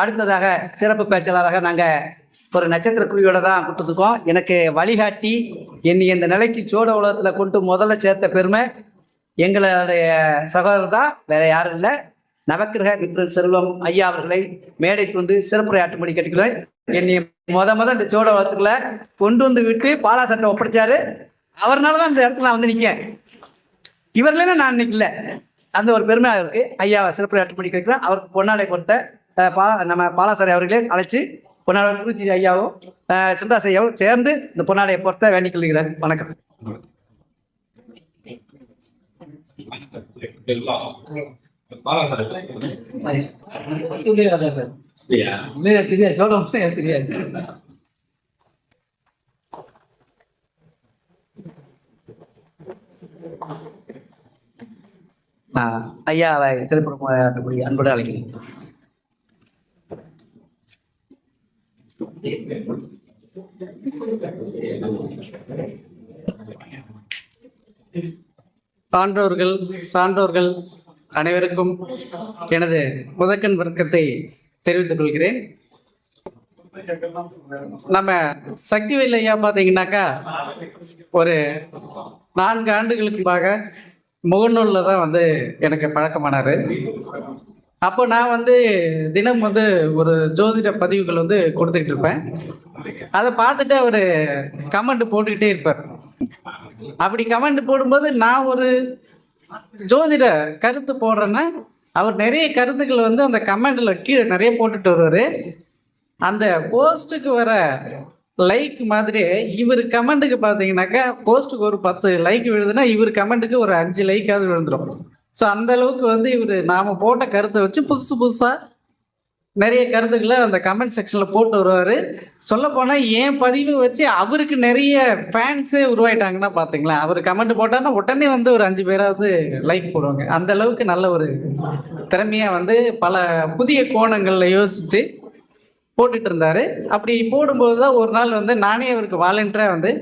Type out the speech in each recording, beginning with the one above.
அடுத்ததாக சிறப்பு பேச்சாளராக நாங்கள் ஒரு நட்சத்திர குழுவியோட தான் கொடுத்துருக்கோம் எனக்கு வழிகாட்டி என்னை இந்த நிலைக்கு சோழ உலகத்தில் கொண்டு முதல்ல சேர்த்த பெருமை எங்களுடைய சகோதரர் தான் வேற யாரும் இல்லை. நவக்கிரக மித்ரன் செல்வம் ஐயா அவர்களை மேடைக்கு வந்து சிறப்புரையாற்றும்படி கேட்டுக்கிறேன். என்னை முத முத இந்த சோழ உலகத்துக்குள்ள கொண்டு வந்து விட்டு பாலா சட்டம் ஒப்படைச்சாரு. அவர்னால தான் இந்த இடத்துல நான் வந்து நிற்கேன் இவர்களே நான் நிற்கல அந்த ஒரு பெருமை இருக்கு. ஐயா சிறப்புரையாற்றும்படி கேட்கிறேன் அவருக்கு பொன்னாடை கொடுத்த பா நம்ம பாலாசாரி அவர்களே அழைச்சி பொன்னாடை குருஜி ஐயாவும் அஹ், ஐயாவும் சேர்ந்து இந்த பொன்னாடையை பொறுத்த வேண்டிக் கொள்கிறேன். வணக்கம். தெரியாது சொல்ல ஐயாவை சிறப்பு அன்போடு அழைக்கிறேன். சான்றோர்கள் சான்றோர்கள் அனைவருக்கும் எனது முதற்கண் வர்க்கத்தை தெரிவித்துக் கொள்கிறேன். நம்ம சக்தி ஐயா பார்த்தீங்கன்னாக்கா ஒரு நான்கு ஆண்டுகளுக்கு முன்பாக முகநூலில் தான் வந்து எனக்கு பழக்கமானார். அப்போ நான் வந்து தினம் வந்து ஒரு ஜோதிட பதிவுகள் வந்து கொடுத்துக்கிட்டு இருப்பேன். அதை பார்த்துட்டு அவர் கமெண்ட் போட்டுக்கிட்டே இருப்பார். அப்படி கமெண்ட் போடும்போது நான் ஒரு ஜோதிட கருத்து போடுறேன்னா அவர் நிறைய கருத்துக்கள் வந்து அந்த கமெண்டில் கீழே நிறைய போட்டுட்டு வருவார். அந்த போஸ்ட்டுக்கு வர லைக் மாதிரி இவர் கமெண்ட்டுக்கு பார்த்தீங்கன்னாக்கா போஸ்ட்டுக்கு ஒரு பத்து லைக் விழுதுன்னா இவர் கமெண்ட்டுக்கு ஒரு அஞ்சு லைக்காவது விழுந்துடும் ஸோ அந்த அளவுக்கு வந்து இவர் நாம் போட்ட கருத்தை வச்சு புதுசு புதுசாக நிறைய கருத்துக்களை அந்த கமெண்ட் செக்ஷனில் போட்டு வருவார். சொல்லப்போனால் என் பதிவு வச்சு அவருக்கு நிறைய ஃபேன்ஸே உருவாயிட்டாங்கன்னா பார்த்தீங்களா அவர் கமெண்ட் போட்டாருன்னா உடனே வந்து ஒரு அஞ்சு பேராவது லைக் போடுவாங்க. அந்த அளவுக்கு நல்ல ஒரு திறமையாக வந்து பல புதிய கோணங்களில் யோசித்து போட்டுட்டு இருந்தார். அப்படி போடும்போது தான் ஒரு நாள் வந்து நானே அவருக்கு வாலண்டியராக வந்து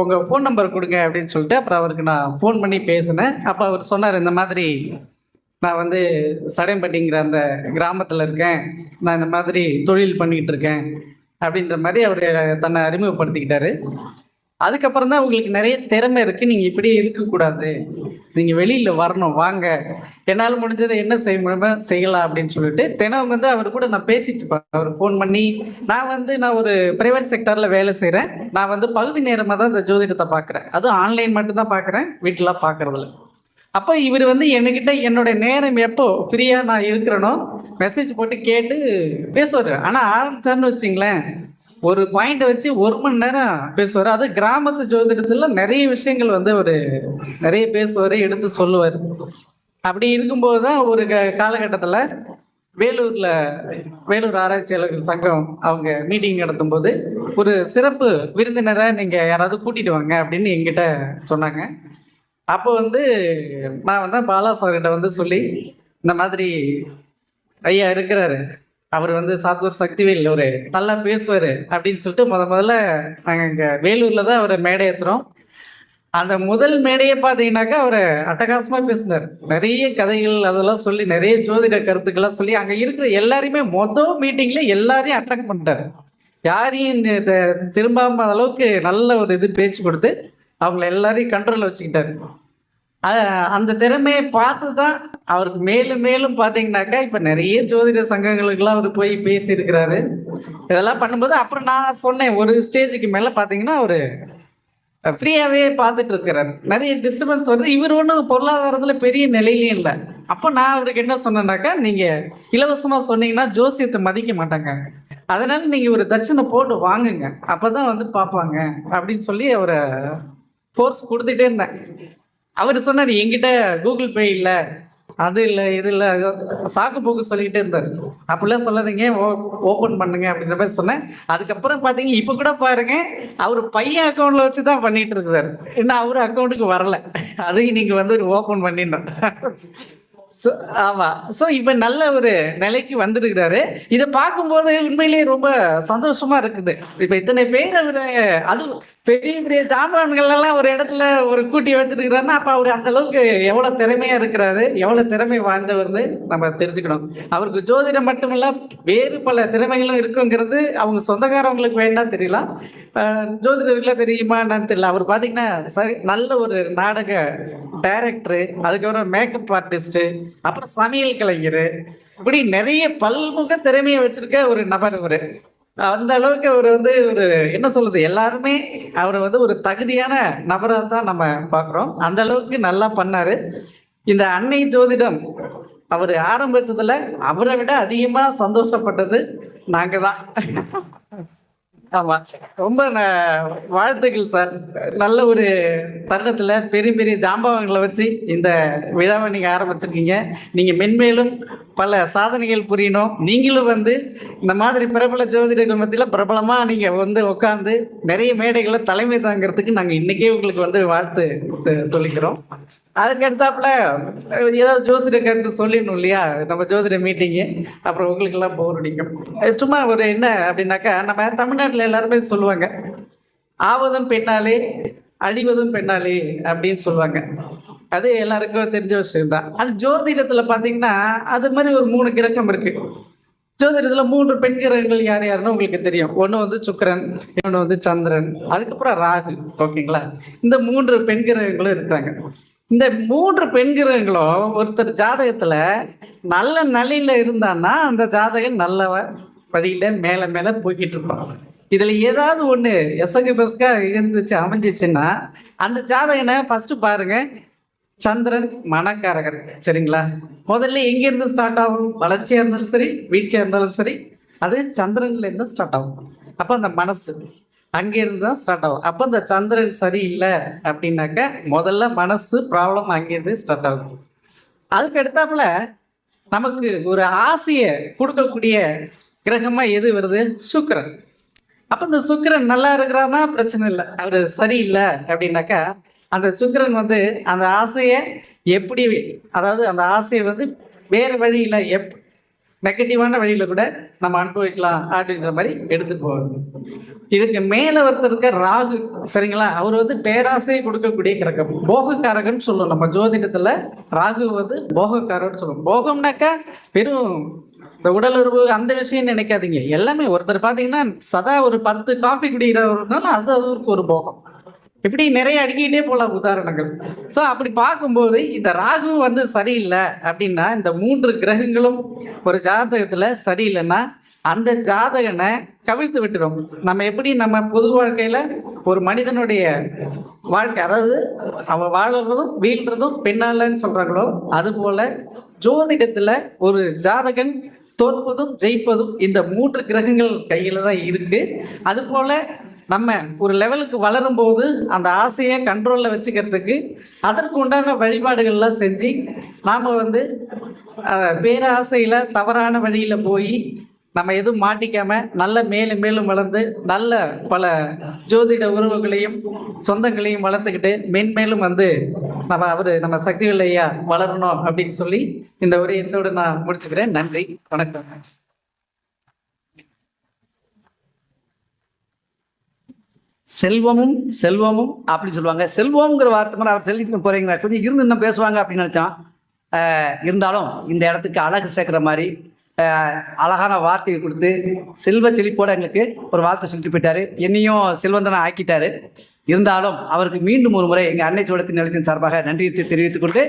உங்கள் ஃபோன் நம்பர் கொடுங்க அப்படின்னு சொல்லிட்டு அப்புறம் அவருக்கு நான் ஃபோன் பண்ணி பேசினேன். அப்போ அவர் சொன்னார் இந்த மாதிரி நான் வந்து சடையம்பட்டிங்கிற அந்த கிராமத்தில் இருக்கேன். நான் இந்த மாதிரி தொழில் பண்ணிக்கிட்டு இருக்கேன் அப்படின்ற மாதிரி அவர் தன்னை அறிமுகப்படுத்திக்கிட்டாரு. அதுக்கப்புறம் தான் உங்களுக்கு நிறைய திறமை இருக்குது நீங்கள் இப்படியே இருக்கக்கூடாது நீங்கள் வெளியில் வரணும் வாங்க. என்னால் முடிஞ்சதை என்ன செய்ய முடியுமோ செய்யலாம் அப்படின்னு சொல்லிட்டு தினம் வந்து அவர் கூட நான் பேசிட்டு இருப்பேன். அவர் ஃபோன் பண்ணி நான் வந்து நான் ஒரு ப்ரைவேட் செக்டரில் வேலை செய்கிறேன் நான் வந்து பகுதி நேரமாக தான் இந்த ஜோதிடத்தை பார்க்குறேன். அதுவும் ஆன்லைன் மட்டும்தான் பார்க்குறேன். வீட்டிலாம் பார்க்குறதில்ல. அப்போ இவர் வந்து என்கிட்ட என்னோட நேரம் எப்போ ஃப்ரீயாக நான் இருக்கிறேனோ மெசேஜ் போட்டு கேட்டு பேசுவார். ஆனால் ஆரம்பிச்சார்னு வச்சிங்களேன் ஒரு பாயிண்ட் வச்சு ஒரு மணி நேரம் பேசுவார். அது கிராமத்து ஜோதிடத்தில் நிறைய விஷயங்கள் வந்து அவர் நிறைய பேசுவார் எடுத்து சொல்லுவார். அப்படி இருக்கும்போது தான் ஒரு காலகட்டத்தில் வேலூரில் வேலூர் ஆராய்ச்சியாளர்கள் சங்கம் அவங்க மீட்டிங் நடத்தும் போது ஒரு சிறப்பு விருந்தினரை நீங்கள் யாராவது கூட்டிட்டு வாங்க அப்படின்னு எங்கிட்ட சொன்னாங்க. அப்போ வந்து நான் வந்து பாலா சார்கிட்ட வந்து சொல்லி இந்த மாதிரி ஐயா இருக்கிறாரு. அவர் வந்து சாத்தூர் சக்திவேல் ஒரு நல்லா பேசுவார் அப்படின்னு சொல்லிட்டு முத முதல்ல நாங்கள் இங்கே வேலூரில் தான் அவரை மேடை ஏற்றுறோம் அந்த முதல் மேடையை பார்த்தீங்கன்னாக்கா அவர் அட்டகாசமாக பேசினார். நிறைய கதைகள் அதெல்லாம் சொல்லி நிறைய ஜோதிட கருத்துக்கள்லாம் சொல்லி அங்கே இருக்கிற எல்லாரையுமே மொதல் மீட்டிங்கில் எல்லாரையும் அட்ராக்ட் பண்ணிட்டார். யாரையும் இந்த- திரும்பாம அளவுக்கு நல்ல ஒரு இது பேச்சு கொடுத்து அவங்கள எல்லாரையும் கண்ட்ரோலில் வச்சுக்கிட்டாரு. அந்த திறமையை பார்த்து தான் அவருக்கு மேலும் மேலும் பார்த்தீங்கன்னாக்கா இப்போ நிறைய ஜோதிட சங்கங்களுக்கெல்லாம் அவர் போய் பேசியிருக்கிறாரு. இதெல்லாம் பண்ணும்போது அப்புறம் நான் சொன்னேன் ஒரு ஸ்டேஜுக்கு மேலே பார்த்தீங்கன்னா அவர் ஃப்ரீயாகவே பார்த்துட்டு இருக்கிறாரு. நிறைய டிஸ்டர்பன்ஸ் வருது. இவர் ஒன்றும் பொருளாதாரத்தில் பெரிய நிலையிலையும் இல்லை. அப்போ நான் அவருக்கு என்ன சொன்னேன்னாக்கா நீங்கள் இலவசமாக சொன்னீங்கன்னா ஜோசியத்தை மதிக்க மாட்டாங்க. அதனால நீங்கள் ஒரு தட்சணை போட்டு வாங்குங்க. அப்போ தான் வந்து பார்ப்பாங்க அப்படின்னு சொல்லி அவரை ஃபோர்ஸ் கொடுத்துட்டே இருந்தேன். அவர் சொன்னார் என்கிட்ட கூகுள் பே இல்லை. அது இல்லை இது இல்லை. சாக்கு போக்கு சொல்லிக்கிட்டே இருந்தார். அப்படிலாம் சொல்லாதீங்க. ஓப்பன் பண்ணுங்க அப்படின்ற மாதிரி சொன்னேன். அதுக்கப்புறம் பார்த்தீங்க இப்போ கூட பாருங்க அவர் பையன் அக்கௌண்ட்டில் வச்சு தான் பண்ணிட்டு இருக்கிறாரு. இன்னும் அவர் அக்கௌண்ட்டுக்கு வரல. அதையும் நீங்கள் வந்து ஒரு ஓப்பன் பண்ணிடணும். ஆமா. ஸோ இப்போ நல்ல ஒரு நிலைக்கு வந்திருக்கிறாரு. இதை பார்க்கும்போது உண்மையிலேயே ரொம்ப சந்தோஷமா இருக்குது. இப்போ இத்தனை பேர் அவர் அது பெரிய பெரிய ஜாமான்கள் எல்லாம் ஒரு இடத்துல ஒரு கூட்டி வச்சிருக்கிறாருன்னா அப்போ அவர் அந்த அளவுக்கு திறமையாக திறமையா இருக்கிறாரு எவ்வளோ திறமை வாய்ந்தவர்னு நம்ம தெரிஞ்சுக்கணும். அவருக்கு ஜோதிடம் மட்டுமில்ல வேறு பல திறமைகளும் இருக்குங்கிறது அவங்க சொந்தக்காரவங்களுக்கு வேண்டாம் தெரியலாம். ஜோதிடர்களே தெரியுமா என்னன்னு தெரியல. அவர் பார்த்தீங்கன்னா சரி நல்ல ஒரு நாடக டைரக்டரு அதுக்கப்புறம் மேக்கப் ஆர்டிஸ்ட்டு அப்புறம் சமையல் கலைஞர். இப்படி நிறைய பல்முக திறமையை வச்சிருக்க ஒரு நபர் அவர். அந்த அளவுக்கு அவர் வந்து ஒரு என்ன சொல்றது எல்லாருமே அவரை வந்து ஒரு தகுதியான நபராக தான் நம்ம பார்க்குறோம். அந்த அளவுக்கு நல்லா பண்ணாரு. இந்த அன்னை ஜோதிடம் அவர் ஆரம்பிச்சதுல அவரை விட அதிகமாக சந்தோஷப்பட்டது நாங்கள் தான் ஆமா. ரொம்ப ந- வாழ்த்துக்கள் சார். நல்ல ஒரு தருணத்துல பெரிய பெரிய ஜாம்பவங்களை வச்சு இந்த விழாவை நீங்க ஆரம்பிச்சிருக்கீங்க. நீங்க மென்மேலும் பல சாதனைகள் புரியணும். நீங்களும் வந்து இந்த மாதிரி பிரபல ஜோதிடர்கள் மத்தியில் பிரபலமா நீங்க வந்து உட்காந்து நிறைய மேடைகளை தலைமை தாங்கிறதுக்கு நாங்கள் இன்னைக்கே உங்களுக்கு வந்து வாழ்த்து சொல்லிக்கிறோம். அதுக்கு அடுத்தாப்புல ஏதாவது ஜோசிட கருத்து சொல்லிடணும் இல்லையா? நம்ம ஜோதிட மீட்டிங்கு அப்புறம் உங்களுக்கு எல்லாம் போர் அடிக்கும். சும்மா ஒரு என்ன அப்படின்னாக்கா நம்ம தமிழ்நாட்டில் எல்லாருமே சொல்லுவாங்க ஆவதும் பெண்ணாலே அழிவதும் பெண்ணாலே அப்படின்னு சொல்லுவாங்க. அது எல்லாருக்கும் தெரிஞ்ச விஷயம் தான் அது ஜோதிடத்தில் பார்த்தீங்கன்னா அது மாதிரி ஒரு மூணு கிரகம் இருக்கு. ஜோதிடத்தில் மூன்று பெண் கிரகங்கள் யார் யாருன்னு உங்களுக்கு தெரியும். ஒன்று வந்து சுக்கரன் இன்னொன்று வந்து சந்திரன் அதுக்கப்புறம் ராகு ஓகேங்களா? இந்த மூன்று பெண் கிரகங்களும் இருக்கிறாங்க. இந்த மூன்று பெண் கிரகங்களும் ஒருத்தர் ஜாதகத்தில் நல்ல நிலையில் இருந்தான்னா அந்த ஜாதகம் நல்ல வழியில் மேலே மேலே போய்கிட்டு இருப்பாங்க. இதில் ஏதாவது ஒன்று எசகு பெஸ்கா இருந்துச்சு அமைஞ்சிச்சுன்னா அந்த ஜாதகனை ஃபஸ்ட்டு பாருங்க. சந்திரன் மனக்காரகர் சரிங்களா? முதல்ல எங்கேருந்து ஸ்டார்ட் ஆகும்? வளர்ச்சியாக இருந்தாலும் சரி வீழ்ச்சியாக இருந்தாலும் சரி அது சந்திரன்லேருந்து ஸ்டார்ட் ஆகும். அப்போ அந்த மனசு அங்கேருந்து தான் ஸ்டார்ட் ஆகும். அப்போ இந்த சந்திரன் சரியில்லை அப்படின்னாக்க முதல்ல மனசு ப்ராப்ளம் அங்கேருந்து ஸ்டார்ட் ஆகும். அதுக்கு எடுத்தாப்புல நமக்கு ஒரு ஆசையை கொடுக்கக்கூடிய கிரகமா எது வருது? சுக்கரன். அப்போ இந்த சுக்கிரன் நல்லா இருக்கிறான்னா பிரச்சனை இல்லை. அவர் சரியில்லை அப்படின்னாக்கா அந்த சுக்கிரன் வந்து அந்த ஆசையை எப்படி அதாவது அந்த ஆசையை வந்து வேறு வழியில் எப் நெகட்டிவான வழியில் கூட நம்ம அனுபவிக்கலாம் அப்படின்ற மாதிரி எடுத்துட்டு போவாங்க இதுக்கு மேலே ஒருத்தர் இருக்க ராகு. சரிங்களா? அவர் வந்து பேராசையை கொடுக்கக்கூடிய கிரகம். போகக்காரகன்னு சொல்லுவோம் நம்ம ஜோதிடத்தில். ராகு வந்து போகக்காரன்னு சொல்லுவோம். போகம்னாக்கா வெறும் இந்த உடலுறவு அந்த விஷயம் நினைக்காதீங்க. எல்லாமே ஒருத்தர் பார்த்தீங்கன்னா சதா ஒரு பத்து காஃபி குடிக்கிறவருனால அது அதுக்கு ஒரு போகம். இப்படி நிறைய அடிக்கிட்டே போகலாம் உதாரணங்கள். ஸோ அப்படி பார்க்கும்போது இந்த ராகு வந்து சரியில்லை அப்படின்னா இந்த மூன்று கிரகங்களும் ஒரு ஜாதகத்தில் சரியில்லைன்னா அந்த ஜாதகனை கவிழ்த்து விட்டுரும். நம்ம எப்படி நம்ம பொது வாழ்க்கையில் ஒரு மனிதனுடைய வாழ்க்கை அதாவது அவன் வாழறதும் வீழ்றதும் பெண்ணாலன்னு சொல்கிறாங்களோ அதுபோல் ஜோதிடத்தில் ஒரு ஜாதகன் தோற்பதும் ஜெயிப்பதும் இந்த மூன்று கிரகங்கள் கையில் தான் இருக்குது அதுபோல் நம்ம ஒரு லெவலுக்கு வளரும்போது அந்த ஆசையை கண்ட்ரோலில் வச்சுக்கிறதுக்கு அதற்கு உண்டான வழிபாடுகள்லாம் செஞ்சு நாம் வந்து பேராசையில் தவறான வழியில் போய் நம்ம எதுவும் மாட்டிக்காம நல்ல மேலும் மேலும் வளர்ந்து நல்ல பல ஜோதிட உறவுகளையும் சொந்தங்களையும் வளர்த்துக்கிட்டு மென்மேலும் வந்து நம்ம அவர் நம்ம சக்திகள் ஐயா வளரணும் அப்படின்னு சொல்லி இந்த உரையத்தோடு நான் முடிச்சுக்கிறேன். நன்றி. வணக்கம். செல்வமும் செல்வமும் அப்படின்னு சொல்லுவாங்க. செல்வம்ங்கிற வார்த்தை கூட அவர் செல்லிட்டு போறீங்களா? கொஞ்சம் இருந்து இன்னும் பேசுவாங்க அப்படின்னு நினைச்சான் இருந்தாலும் இந்த இடத்துக்கு அழகு சேர்க்குற மாதிரி அழகான வார்த்தையை கொடுத்து செல்வ செழிப்போட எங்களுக்கு ஒரு வார்த்தை சொல்லிட்டு போயிட்டாரு. என்னையும் செல்வந்தனை ஆக்கிட்டாரு. இருந்தாலும் அவருக்கு மீண்டும் ஒரு முறை எங்கள் அன்னை சோழத்தின் நிலத்தின் சார்பாக நன்றி தெரிவித்துக் கொண்டு